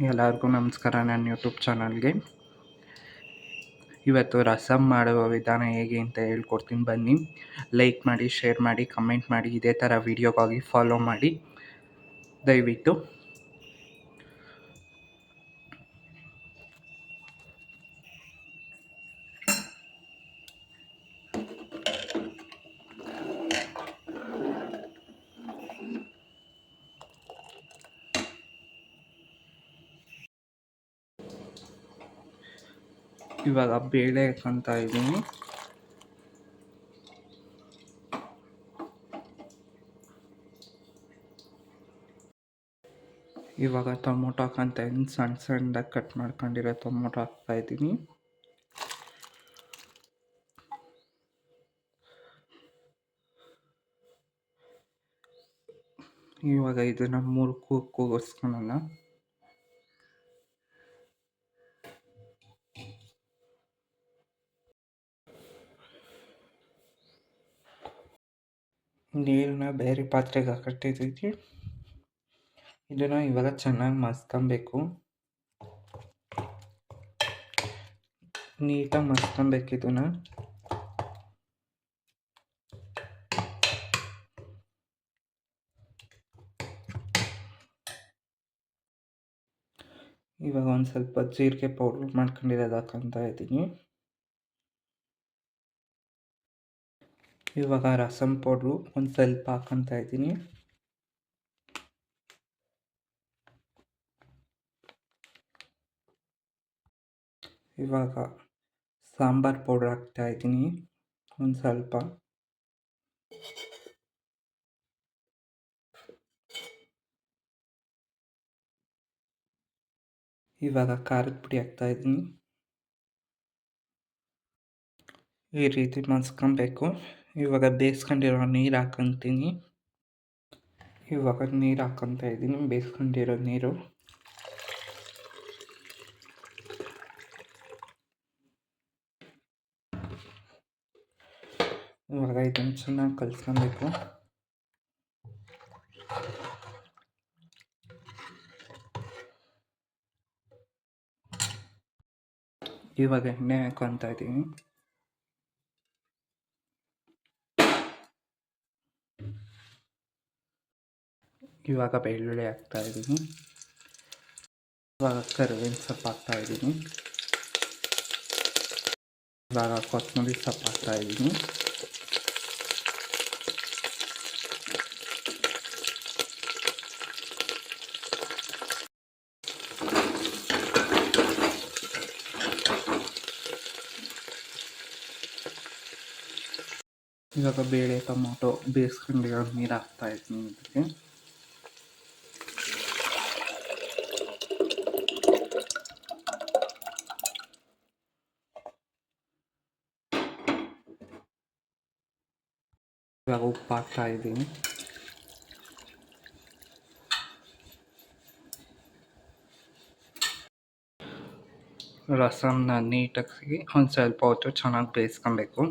ಎಲ್ಲರಿಗೂ ನಮಸ್ಕಾರ, ನನ್ನ ಯೂಟ್ಯೂಬ್ ಚಾನಲ್ಗೆ. ಇವತ್ತು ರಸಮ್ ಮಾಡುವ ವಿಧಾನ ಹೇಗೆ ಅಂತ ಹೇಳ್ಕೊಡ್ತೀನಿ ಬನ್ನಿ. ಲೈಕ್ ಮಾಡಿ ಶೇರ್ ಮಾಡಿ ಕಮೆಂಟ್ ಮಾಡಿ, ಇದೇ ಥರ ವೀಡಿಯೋಗಾಗಿ ಫಾಲೋ ಮಾಡಿ. ದಯವಿಟ್ಟು. ಇವಾಗ ಬೇಳೆ ಹಾಕೊಂತ ಇದ್ದೀನಿ. ಇವಾಗ ಟೊಮೊಟೊ ಹಾಕೊಂತ ಇದ್ದೀನಿ. ಸಣ್ಣ ಸಣ್ಣದಾಗಿ ಕಟ್ ಮಾಡ್ಕೊಂಡಿರೋ ಟೊಮೊಟೊ ಹಾಕ್ತಾ ಇದ್ದೀನಿ. ಇವಾಗ ಇದನ್ನು ಮೂರು ಕೂಗು ಕೂಗಿಸ್ಕೊಳ್ಳೋಣ. ನೀರನ್ನ ಬೇರೆ ಪಾತ್ರೆಗೆ ಹಾಕಿಟ್ಟಿದ್ದೀವಿ ಇದನ್ನ ಇವಾಗ ಚೆನ್ನಾಗಿ ಮಸ್ಕೊಬೇಕು. ನೀಟಾಗಿ ಮಸ್ಕೊಬೇಕು ಇದನ್ನು. ಇವಾಗ ಒಂದು ಸ್ವಲ್ಪ ಜೀರಿಗೆ ಪೌಡ್ರ್ ಮಾಡ್ಕೊಂಡಿರೋದು ಹಾಕೊಂತ ಇದ್ದೀನಿ. ಇವಾಗ ರಸಮ್ ಪೌಡ್ರು ಒಂದು ಸ್ವಲ್ಪ ಹಾಕೊತ ಇದ್ದೀನಿ. ಇವಾಗ ಸಾಂಬಾರು ಪೌಡ್ರ್ ಹಾಕ್ತಾ ಇದ್ದೀನಿ ಒಂದು ಸ್ವಲ್ಪ. ಇವಾಗ ಖಾರದ ಪುಡಿ ಹಾಕ್ತಾ ಇದ್ದೀನಿ. ಈ ರೀತಿ ಮಸ್ಕೊಬೇಕು ಇವಾಗ ಬೇಯಿಸ್ಕೊಂಡಿರೋ ನೀರು ಹಾಕೊತೀನಿ. ಇವಾಗ ನೀರು ಹಾಕ್ಕೊತ ಇದ್ದೀನಿ ಬೇಯಿಸ್ಕೊಂಡಿರೋ ನೀರು. ಇವಾಗ ಇದನ್ನು ಚೆನ್ನಾಗಿ ಕಲಿಸ್ಕೊಬೇಕು. ಇವಾಗ ಎಣ್ಣೆ ಹಾಕೊತ ಇದ್ದೀನಿ. ಇವಾಗ ಬೆಳ್ಳುಳ್ಳಿ ಹಾಕ್ತಾ ಇದ್ದೀನಿ ಇವಾಗ ಕರಿಬೇವಿನ ಸೊಪ್ಪು ಹಾಕ್ತಾ ಇದ್ದೀನಿ ಇವಾಗ ಕೊತ್ತಂಬರಿ ಸೊಪ್ಪು ಹಾಕ್ತಾ ಇದ್ದೀನಿ ಇವಾಗ ಬೇಳೆ ಟೊಮೊಟೊ ಬೇಯಿಸ್ಕೊಂಡಿರೋ ನೀರು ಹಾಕ್ತಾ ಇದ್ದೀನಿ ಇದಕ್ಕೆ ಇವಾಗ ಉಪ್ಪು ಹಾಕ್ತಾ ಇದ್ದೀನಿ ರಸಮ್ನ ನೀಟಾಗಿ ಒಂದು ಸ್ವಲ್ಪ ಹೊತ್ತು ಚೆನ್ನಾಗಿ ಬೇಯಿಸ್ಕೊಬೇಕು